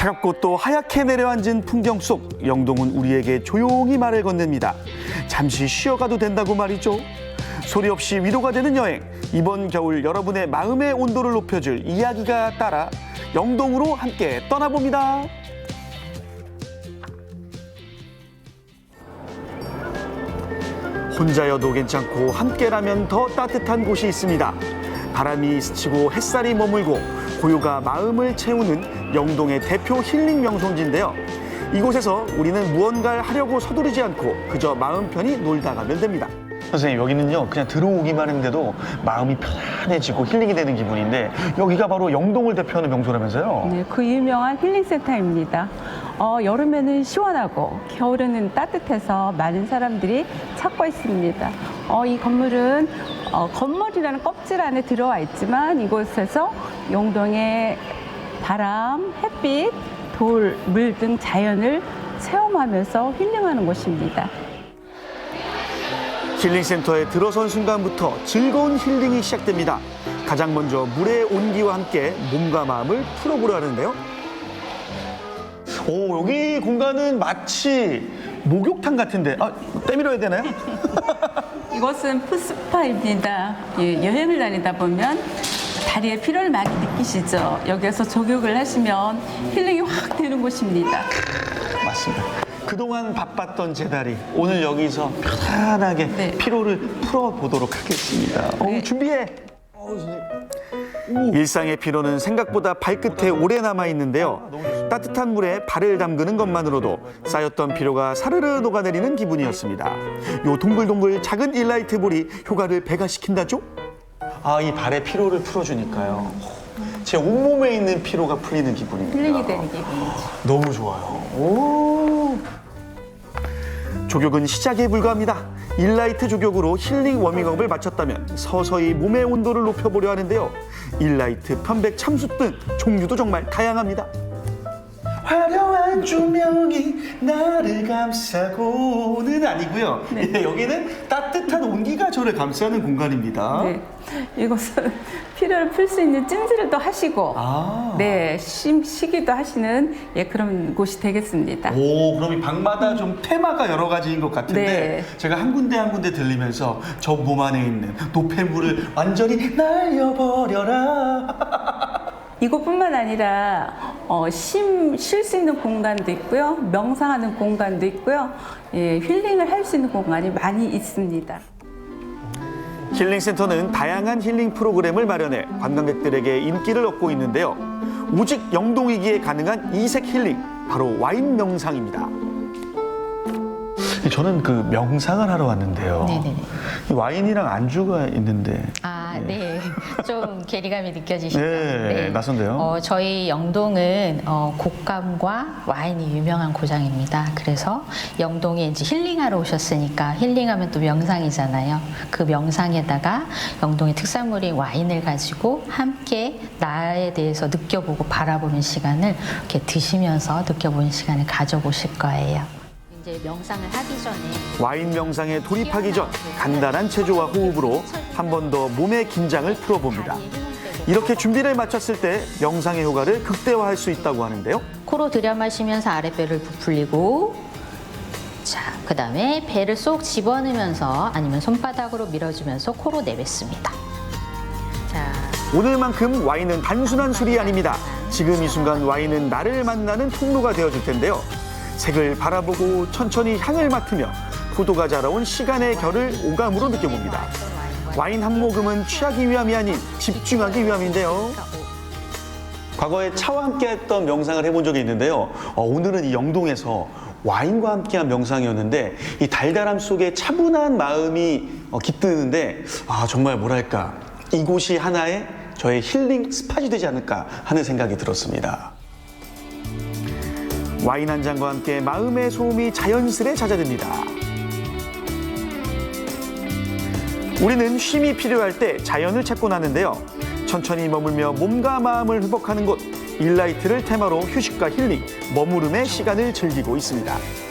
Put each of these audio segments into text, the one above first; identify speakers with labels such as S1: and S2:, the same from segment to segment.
S1: 차갑고 또 하얗게 내려앉은 풍경 속 영동은 우리에게 조용히 말을 건넵니다. 잠시 쉬어가도 된다고 말이죠. 소리 없이 위로가 되는 여행. 이번 겨울 여러분의 마음의 온도를 높여줄 이야기가 따라 영동으로 함께 떠나봅니다. 혼자여도 괜찮고 함께라면 더 따뜻한 곳이 있습니다. 바람이 스치고 햇살이 머물고 고요가 마음을 채우는 영동의 대표 힐링 명소지인데요. 이곳에서 우리는 무언가를 하려고 서두르지 않고 그저 마음 편히 놀다 가면 됩니다. 선생님 여기는요 그냥 들어오기만 했는데도 마음이 편안해지고 힐링이 되는 기분인데 여기가 바로 영동을 대표하는 명소라면서요?
S2: 네, 그 유명한 힐링센터입니다. 어, 여름에는 시원하고 겨울에는 따뜻해서 많은 사람들이 찾고 있습니다. 어, 이 건물은 어, 건물이라는 껍질 안에 들어와 있지만 이곳에서 영동의 바람, 햇빛, 돌, 물 등 자연을 체험하면서 힐링하는 곳입니다.
S1: 힐링센터에 들어선 순간부터 즐거운 힐링이 시작됩니다. 가장 먼저 물의 온기와 함께 몸과 마음을 풀어보려 하는데요. 오, 여기 공간은 마치 목욕탕 같은데, 아, 때밀어야 되나요?
S2: 이곳은 푸스파입니다. 예, 여행을 다니다 보면 다리에 피로를 많이 느끼시죠? 여기에서 조격을 하시면 힐링이 확 되는 곳입니다.
S1: 맞습니다. 그동안 바빴던 제 다리, 오늘 여기서 편안하게
S2: 네.
S1: 피로를 풀어보도록 하겠습니다. 어,
S2: 네.
S1: 준비해! 일상의 피로는 생각보다 발끝에 오래 남아 있는데요. 따뜻한 물에 발을 담그는 것만으로도 쌓였던 피로가 사르르 녹아내리는 기분이었습니다. 요 동글동글 작은 일라이트 볼이 효과를 배가시킨다죠? 아, 이 발의 피로를 풀어주니까요. 제 온몸에 있는 피로가 풀리는 기분입니다.
S2: 힐링이 되는 기분이죠.
S1: 너무 좋아요. 오. 조격은 시작에 불과합니다. 일라이트 조격으로 힐링 워밍업을 마쳤다면 서서히 몸의 온도를 높여보려 하는데요. 일라이트, 편백, 참수 등 종류도 정말 다양합니다. 화려한 조명이 나를 감싸고는 아니고요. 예, 여기는 따뜻한 온기가 저를 감싸는 공간입니다.
S2: 네. 이곳은 피로를 풀 수 있는 찜질을 또 하시고,
S1: 아.
S2: 네, 쉼, 쉬기도 하시는 예, 그런 곳이 되겠습니다.
S1: 오, 그럼 이 방마다 좀 테마가 여러 가지인 것 같은데
S2: 네.
S1: 제가 한 군데 한 군데 들리면서 저 몸 안에 있는 노폐물을 완전히 날려버려라.
S2: 이곳뿐만 아니라 어, 쉼, 쉴 수 있는 공간도 있고요, 명상하는 공간도 있고요, 예, 힐링을 할 수 있는 공간이 많이 있습니다.
S1: 힐링센터는 다양한 힐링 프로그램을 마련해 관광객들에게 인기를 얻고 있는데요. 오직 영동이기에 가능한 이색 힐링, 바로 와인 명상입니다. 저는 그 명상을 하러 왔는데요.
S3: 네네네.
S1: 이 와인이랑 안주가 있는데
S3: 아, 네. 좀 괴리감이 느껴지시죠?
S1: 네, 낯선데요.
S3: 어, 저희 영동은 어, 곶감과 와인이 유명한 고장입니다. 그래서 영동에 이제 힐링하러 오셨으니까 힐링하면 또 명상이잖아요. 그 명상에다가 영동의 특산물인 와인을 가지고 함께 나에 대해서 느껴보고 바라보는 시간을 이렇게 드시면서 느껴보는 시간을 가져보실 거예요. 이제 명상을 하기 전에
S1: 와인 명상에 돌입하기 전 간단한 체조와 호흡으로 한 번 더 몸의 긴장을 풀어봅니다. 이렇게 준비를 마쳤을 때 명상의 효과를 극대화할 수 있다고 하는데요.
S3: 코로 들여 마시면서 아랫배를 부풀리고 자, 그 다음에 배를 쏙 집어넣으면서 아니면 손바닥으로 밀어주면서 코로 내뱉습니다. 자,
S1: 오늘만큼 와인은 단순한 술이 아닙니다. 지금 이 순간 와인은 나를 만나는 통로가 되어줄 텐데요. 색을 바라보고 천천히 향을 맡으며 포도가 자라온 시간의 결을 오감으로 느껴봅니다. 와인 한 모금은 취하기 위함이 아닌 집중하기 위함인데요. 과거에 차와 함께했던 명상을 해본 적이 있는데요. 어, 오늘은 이 영동에서 와인과 함께한 명상이었는데 이 달달함 속에 차분한 마음이 어, 깃드는데 아 정말 뭐랄까 이곳이 하나의 저의 힐링 스팟이 되지 않을까 하는 생각이 들었습니다. 와인 한 잔과 함께 마음의 소음이 자연스레 잦아듭니다. 우리는 쉼이 필요할 때 자연을 찾곤 하는데요. 천천히 머물며 몸과 마음을 회복하는 곳 일라이트를 테마로 휴식과 힐링, 머무름의 시간을 즐기고 있습니다.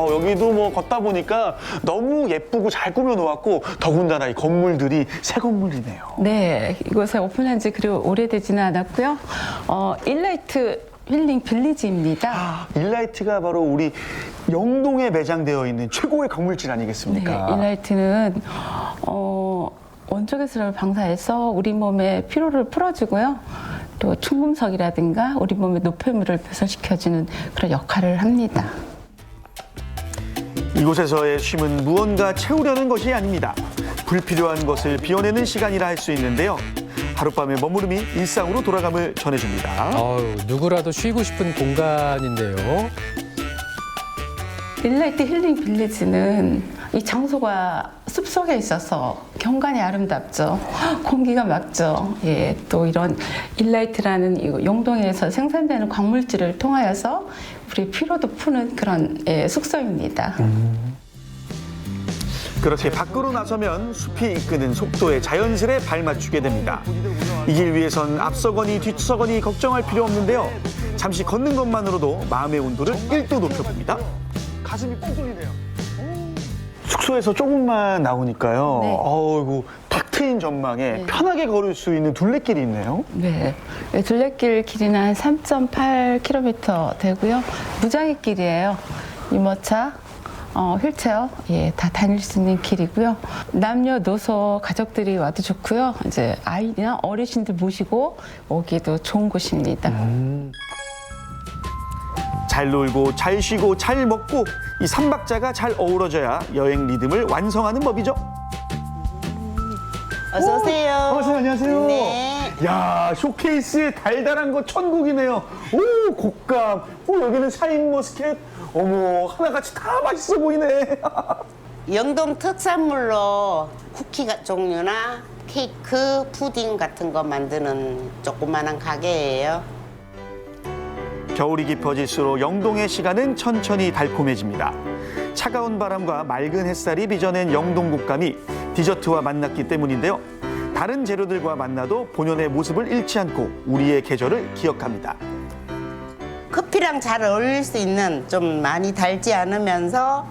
S1: 아 아, 여기도 뭐 걷다 보니까 너무 예쁘고 잘 꾸며놓았고 더군다나 이 건물들이 새 건물이네요.
S2: 네, 이곳에 오픈한 지 그리 오래되지는 않았고요. 어, 일라이트 힐링 빌리지입니다.
S1: 아, 일라이트가 바로 우리 영동에 매장되어 있는 최고의 건물질
S2: 네,
S1: 아니겠습니까?
S2: 일라이트는 어, 원적외선을 방사해서 우리 몸의 피로를 풀어주고요. 또 충금석이라든가 우리 몸의 노폐물을 배설시켜주는 그런 역할을 합니다.
S1: 이곳에서의 쉼은 무언가 채우려는 것이 아닙니다. 불필요한 것을 비워내는 시간이라 할 수 있는데요. 하룻밤의 머무름이 일상으로 돌아감을 전해줍니다.
S4: 아유, 누구라도 쉬고 싶은 공간인데요.
S2: 일라이트 힐링 빌리지는 이 장소가 숲속에 있어서 경관이 아름답죠. 공기가 맑죠. 예, 또 이런 일라이트라는 이 용동에서 생산되는 광물질을 통하여서 우리 피로도 푸는 그런 예, 숙소입니다.
S1: 그렇게 밖으로 나서면 숲이 이끄는 속도에 자연스레 발맞추게 됩니다. 이 길 위에선 앞서거니 뒤서거니 걱정할 필요 없는데요. 잠시 걷는 것만으로도 마음의 온도를 1도 높여봅니다. 가슴이 쿵 뚫리네요. 숙소에서 조금만 나오니까요.
S2: 네.
S1: 어이구, 탁 트인 전망에 편하게 걸을 수 있는 둘레길이 있네요.
S2: 네. 예, 둘레길 길이는 한 3.8km 되고요. 무장의 길이에요. 유모차, 어, 휠체어, 예, 다 다닐 수 있는 길이고요. 남녀노소 가족들이 와도 좋고요. 이제 아이나 어르신들 모시고 오기도 좋은 곳입니다.
S1: 잘 놀고 잘 쉬고 잘 먹고 이 삼박자가 잘 어우러져야 여행 리듬을 완성하는 법이죠.
S5: 어서 오세요.
S1: 어서 안녕하세요.
S5: 네.
S1: 야 쇼케이스에 달달한 거 천국이네요. 오 곶감. 오 여기는 샤인 머스켓. 어머 하나같이 다 맛있어 보이네.
S5: 영동 특산물로 쿠키 가- 종류나 케이크, 푸딩 같은 거 만드는 조그만한 가게예요.
S1: 겨울이 깊어질수록 영동의 시간은 천천히 달콤해집니다. 차가운 바람과 맑은 햇살이 빚어낸 영동 곶감이 디저트와 만났기 때문인데요. 다른 재료들과 만나도 본연의 모습을 잃지 않고 우리의 계절을 기억합니다.
S5: 커피랑 잘 어울릴 수 있는 좀 많이 달지 않으면서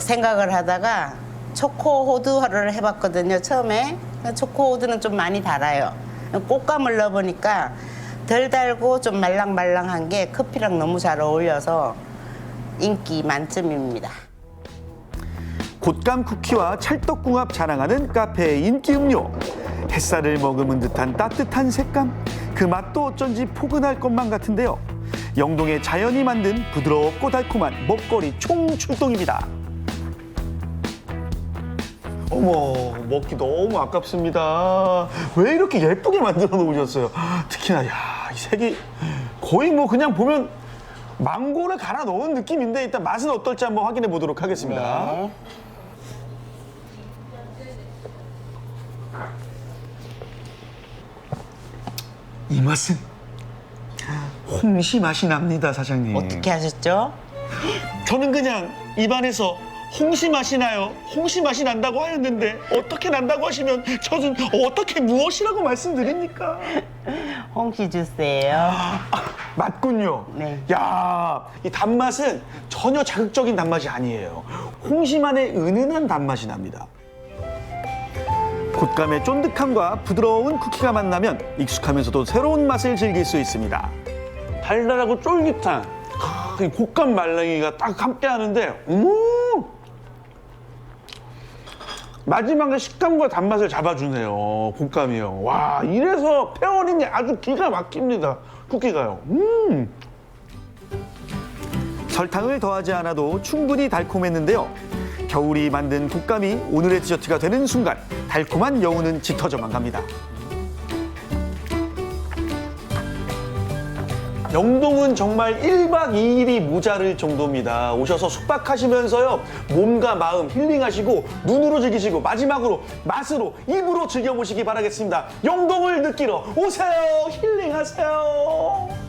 S5: 생각을 하다가 초코 호두를 해봤거든요. 처음에 초코 호두는 좀 많이 달아요. 꽃감을 넣어보니까 덜 달고 좀 말랑말랑한 게 커피랑 너무 잘 어울려서 인기 만점입니다.
S1: 곶감 쿠키와 찰떡궁합 자랑하는 카페의 인기 음료. 햇살을 머금은 듯한 따뜻한 색감. 그 맛도 어쩐지 포근할 것만 같은데요. 영동의 자연이 만든 부드럽고 달콤한 먹거리 총출동입니다. 어머, 먹기 너무 아깝습니다. 왜 이렇게 예쁘게 만들어 놓으셨어요? 특히나, 야, 이 색이 거의 뭐 그냥 보면 망고를 갈아 넣은 느낌인데 일단 맛은 어떨지 한번 확인해 보도록 하겠습니다. 이 맛은 홍시 맛이 납니다, 사장님.
S5: 어떻게 하셨죠?
S1: 저는 그냥 입안에서 홍시 맛이 나요. 홍시 맛이 난다고 하였는데 어떻게 난다고 하시면 저는 어떻게 무엇이라고 말씀드립니까?
S5: 홍시 주스예요.
S1: 아, 맞군요.
S5: 네.
S1: 야, 이 단맛은 전혀 자극적인 단맛이 아니에요. 홍시만의 은은한 단맛이 납니다. 곶감의 쫀득함과 부드러운 쿠키가 만나면 익숙하면서도 새로운 맛을 즐길 수 있습니다. 달달하고 쫄깃한 아, 이 곶감 말랭이가 딱 함께 하는데, 음! 마지막에 식감과 단맛을 잡아주네요. 곶감이요. 와, 이래서 페어링이 아주 기가 막힙니다. 쿠키가요. 음! 설탕을 더하지 않아도 충분히 달콤했는데요. 겨울이 만든 곶감이 오늘의 디저트가 되는 순간 달콤한 여운은 짙어져만 갑니다. 영동은 정말 1박 2일이 모자랄 정도입니다. 오셔서 숙박하시면서요. 몸과 마음 힐링하시고 눈으로 즐기시고 마지막으로 맛으로 입으로 즐겨보시기 바라겠습니다. 영동을 느끼러 오세요. 힐링하세요.